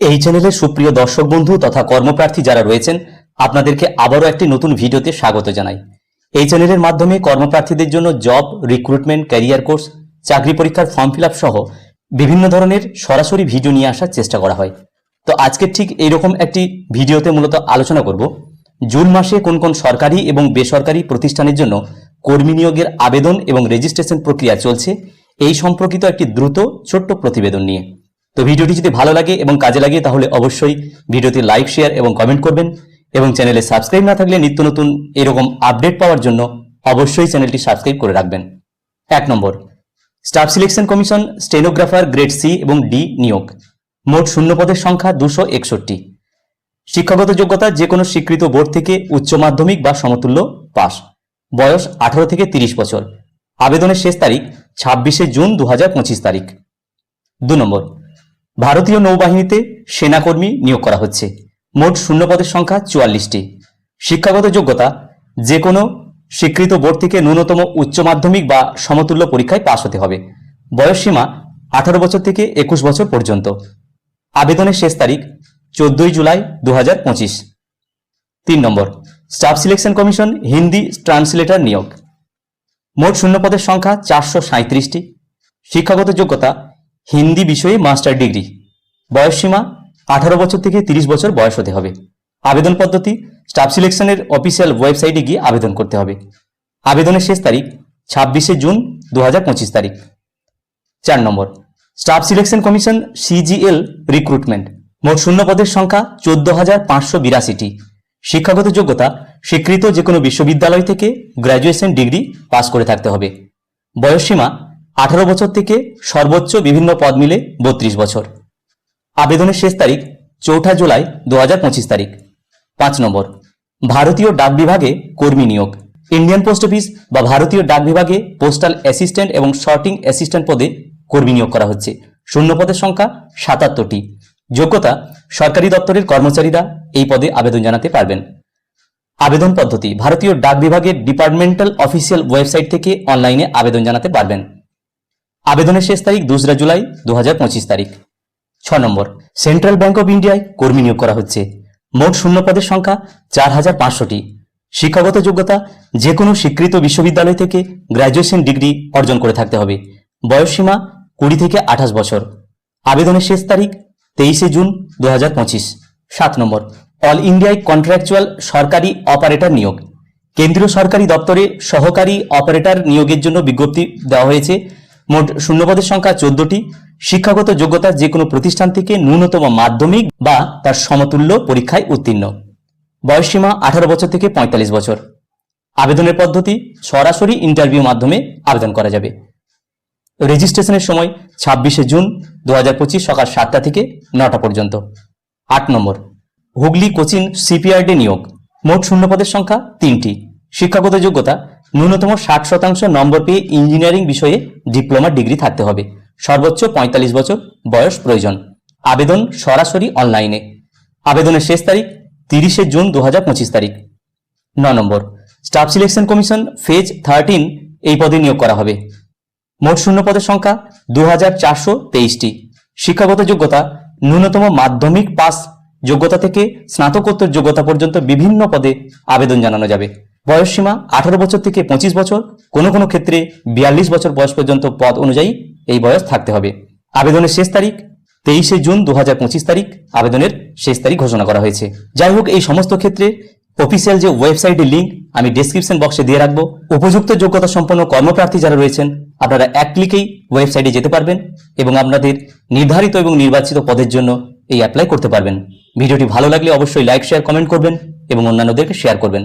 এই চ্যানেলের সুপ্রিয় দর্শক বন্ধু তথা কর্মপ্রার্থী যারা রয়েছেন, আপনাদেরকে আবারও একটি নতুন ভিডিওতে স্বাগত জানাই। এই চ্যানেলের মাধ্যমে কর্মপ্রার্থীদের জন্য জব রিক্রুটমেন্ট ক্যারিয়ার কোর্স চাকরি পরীক্ষার ফর্ম ফিল সহ বিভিন্ন ধরনের সরাসরি ভিডিও নিয়ে আসার চেষ্টা করা হয়। তো আজকে ঠিক এইরকম একটি ভিডিওতে মূলত আলোচনা করব, জুন মাসে কোন কোন সরকারি এবং বেসরকারি প্রতিষ্ঠানের জন্য কর্মী নিয়োগের আবেদন এবং রেজিস্ট্রেশন প্রক্রিয়া চলছে, এই সম্পর্কিত একটি দ্রুত, ছোট্ট প্রতিবেদন নিয়ে। তো ভিডিওটি যদি ভালো লাগে এবং কাজে লাগে, তাহলে অবশ্যই ভিডিওতে লাইক, শেয়ার এবং কমেন্ট করবেন এবং চ্যানেলে সাবস্ক্রাইব না থাকলে নিত্য নতুন এরকম আপডেট পাওয়ার জন্য অবশ্যই চ্যানেলটি সাবস্ক্রাইব করে রাখবেন। এক নম্বর, staff selection commission stenographer grade C এবং ডি নিয়োগ। মোট শূন্য পদের সংখ্যা দুশো একষট্টি। শিক্ষাগত যোগ্যতা যে কোনো স্বীকৃত বোর্ড থেকে উচ্চ মাধ্যমিক বা সমতুল্য পাস। বয়স আঠারো থেকে তিরিশ বছর। আবেদনের শেষ তারিখ ছাব্বিশে জুন দু হাজার পঁচিশ তারিখ। দু নম্বর ভারতীয় নৌবাহিনীতে সেনাকর্মী নিয়োগ করা হচ্ছে। মোট শূন্য পদের সংখ্যা চুয়াল্লিশটি। শিক্ষাগত যোগ্যতা যে কোনো স্বীকৃত বোর্ড থেকে ন্যূনতম উচ্চ মাধ্যমিক বা সমতুল্য পরীক্ষায় পাশ হতে হবে। বয়স সীমা আঠারো বছর থেকে একুশ বছর পর্যন্ত। আবেদনের শেষ তারিখ চোদ্দই জুলাই দু হাজার পঁচিশ। তিন নম্বর, staff selection commission Hindi translator নিয়োগ। মোট শূন্য পদের সংখ্যা চারশো সাঁত্রিশটি শিক্ষাগত যোগ্যতা হিন্দি বিষয়ে মাস্টার ডিগ্রি। বয়সসীমা আঠারো বছর থেকে তিরিশ বছর বয়স হতে হবে। আবেদন পদ্ধতি, স্টাফ সিলেকশনের অফিসিয়াল ওয়েবসাইটে গিয়ে আবেদন করতে হবে। আবেদনের শেষ তারিখ ছাব্বিশে জুন দু হাজার পঁচিশ তারিখ। চার নম্বর, staff selection commission CGL recruitment. মোট শূন্য পদের সংখ্যা চোদ্দ হাজার পাঁচশো বিরাশিটি। শিক্ষাগত যোগ্যতা স্বীকৃত যে কোনো বিশ্ববিদ্যালয় থেকে গ্র্যাজুয়েশন ডিগ্রি পাস করে থাকতে হবে। বয়সসীমা আঠারো বছর থেকে সর্বোচ্চ বিভিন্ন পদ মিলে বত্রিশ বছর। আবেদনের শেষ তারিখ চৌঠা জুলাই দু হাজার পঁচিশ তারিখ। পাঁচ নম্বর, ভারতীয় ডাক বিভাগে কর্মী নিয়োগ। ইন্ডিয়ান পোস্ট অফিস বা ভারতীয় ডাক বিভাগে পোস্টাল অ্যাসিস্ট্যান্ট এবং শর্টিং অ্যাসিস্ট্যান্ট পদে কর্মী নিয়োগ করা হচ্ছে। শূন্য পদের সংখ্যা সাতাত্তরটি। যোগ্যতা সরকারি দপ্তরের কর্মচারীরা এই পদে আবেদন জানাতে পারবেন। আবেদন পদ্ধতি, ভারতীয় ডাক বিভাগের ডিপার্টমেন্টাল অফিসিয়াল ওয়েবসাইট থেকে অনলাইনে আবেদন জানাতে পারবেন। আবেদনের শেষ তারিখ দোসরা জুলাই দু হাজার পঁচিশ তারিখ। ছ নম্বর, সেন্ট্রাল ব্যাংক অব ইন্ডিয়ায় কর্মী নিয়োগ করা হচ্ছে। মোট শূন্য পদের সংখ্যা চার হাজার পাঁচশোটি। শিক্ষাগত যোগ্যতা যে কোনো স্বীকৃত বিশ্ববিদ্যালয় থেকে গ্র্যাজুয়েশন ডিগ্রি অর্জন করে থাকতে হবে। বয়সসীমা কুড়ি থেকে আঠাশ বছর। আবেদনের শেষ তারিখ তেইশে জুন দু সাত নম্বর, অল ইন্ডিয়ায় কন্ট্রাকচুয়াল সরকারি অপারেটর নিয়োগ। কেন্দ্রীয় সরকারি দপ্তরে সহকারী অপারেটর নিয়োগের জন্য বিজ্ঞপ্তি দেওয়া হয়েছে মোট শূন্যপদের সংখ্যা চোদ্দটি। শিক্ষাগত যোগ্যতা যে কোনো প্রতিষ্ঠান থেকে ন্যূনতম মাধ্যমিক বা তার সমতুল্য পরীক্ষায় উত্তীর্ণ। বয়সসীমা আঠারো বছর থেকে পঁয়তাল্লিশ বছর। আবেদনের পদ্ধতি, সরাসরি ইন্টারভিউ মাধ্যমে আবেদন করা যাবে। রেজিস্ট্রেশনের সময় ছাব্বিশে জুন দু হাজার পঁচিশ সকাল সাতটা থেকে নটা পর্যন্ত। আট নম্বর, হুগলি কোচিন সিপিআরডি নিয়োগ। মোট শূন্যপদের সংখ্যা তিনটি। শিক্ষাগত যোগ্যতা ন্যূনতম ষাট শতাংশ নম্বর পেয়ে ইঞ্জিনিয়ারিং বিষয়ে ডিপ্লোমা ডিগ্রি থাকতে হবে। সর্বোচ্চ পঁয়তাল্লিশ বছর বয়স প্রয়োজন। আবেদন সরাসরি অনলাইনে আবেদনের শেষ তারিখ তিরিশে জুন দুহাজার পঁচিশ তারিখ। ন নম্বর staff selection commission phase thirteen এই পদে নিয়োগ করা হবে। মোট শূন্য পদের সংখ্যা দু হাজার চারশো তেইশটি। শিক্ষাগত যোগ্যতা, ন্যূনতম মাধ্যমিক পাস যোগ্যতা থেকে স্নাতকোত্তর যোগ্যতা পর্যন্ত বিভিন্ন পদে আবেদন জানানো যাবে। বয়সসীমা আঠারো বছর থেকে পঁচিশ বছর, কোনো কোনো ক্ষেত্রে বিয়াল্লিশ বছর বয়স পর্যন্ত পদ অনুযায়ী এই বয়স থাকতে হবে। আবেদনের শেষ তারিখ তেইশে জুন দু হাজার পঁচিশ তারিখ, আবেদনের শেষ তারিখ ঘোষণা করা হয়েছে। যাই হোক, এই সমস্ত ক্ষেত্রে অফিসিয়াল যে ওয়েবসাইটের লিঙ্ক আমি ডেসক্রিপশন বক্সে দিয়ে রাখব। উপযুক্ত যোগ্যতা সম্পন্ন কর্মপ্রার্থী যারা রয়েছেন, আপনারা এক ক্লিকেই ওয়েবসাইটে যেতে পারবেন এবং আপনাদের নির্ধারিত এবং নির্বাচিত পদের জন্য এই অ্যাপ্লাই করতে পারবেন। ভিডিওটি ভালো লাগলে অবশ্যই লাইক শেয়ার কমেন্ট করবেন এবং অন্যান্যদেরকে শেয়ার করবেন।